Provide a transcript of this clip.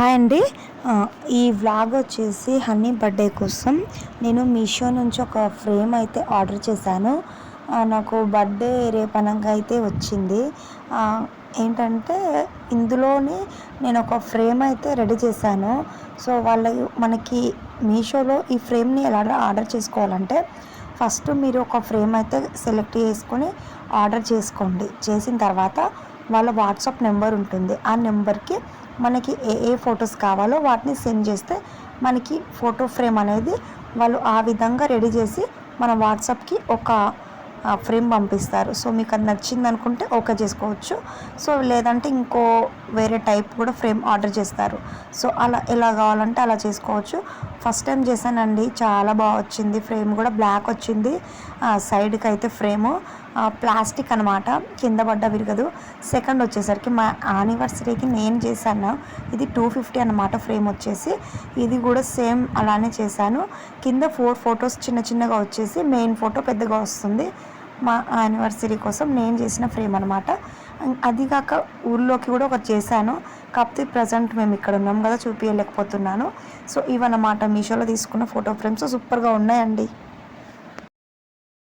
Hi అండి. ఈ vlog వచ్చేసి హనీ బర్త్డే కోసం నేను మీషో నుంచి ఒక ఫ్రేమ్ అయితే ఆర్డర్ చేశాను. నాకు బర్త్డే రేపనంగా అయితే వచ్చింది. ఏంటంటే ఇందులోనే నేను ఒక ఫ్రేమ్ అయితే రెడీ చేశాను. సో వాళ్ళ మనకి మీషోలో ఈ ఫ్రేమ్ని ఎలా ఆర్డర్ చేసుకోవాలంటే ఫస్ట్ మీరు ఒక ఫ్రేమ్ అయితే సెలెక్ట్ చేసుకొని ఆర్డర్ చేసుకోండి. చేసిన తర్వాత వాళ్ళ వాట్సాప్ నెంబర్ ఉంటుంది. ఆ నెంబర్కి మనకి ఏ ఏ ఫొటోస్ కావాలో వాటిని సెండ్ చేస్తే మనకి ఫోటో ఫ్రేమ్ అనేది వాళ్ళు ఆ విధంగా రెడీ చేసి మన వాట్సాప్కి ఒక ఫ్రేమ్ పంపిస్తారు. సో మీకు అది నచ్చింది అనుకుంటే ఓకే చేసుకోవచ్చు. సో లేదంటే ఇంకో వేరే టైప్ కూడా ఫ్రేమ్ ఆర్డర్ చేస్తారు. సో అలా ఎలా కావాలంటే అలా చేసుకోవచ్చు. ఫస్ట్ టైం చేశానండి. చాలా బాగా వచ్చింది ఫ్రేమ్ కూడా. బ్లాక్ వచ్చింది. సైడ్కి అయితే ఫ్రేము. ప్లాస్టిక్ అనమాట కింద పడ్డ విరగదు. సెకండ్ వచ్చేసరికి మా యానివర్సరీకి నేను చేశాను. ఇది టూ ఫిఫ్టీ అనమాట ఫ్రేమ్ వచ్చేసి. ఇది కూడా సేమ్ అలానే చేశాను. కింద ఫోర్ ఫొటోస్ చిన్న చిన్నగా వచ్చేసి మెయిన్ ఫోటో పెద్దగా వస్తుంది. మా యానివర్సరీ కోసం నేను చేసిన ఫ్రేమ్ అనమాట అది కాక ఊళ్ళోకి కూడా ఒకటి చేశాను. కాకపోతే ప్రజెంట్ మేము ఇక్కడ ఉన్నాం కదా చూపించలేకపోతున్నాను సో ఇవన్నమాట మీషోలో తీసుకున్న ఫోటో ఫ్రేమ్స్. సూపర్గా ఉన్నాయండి.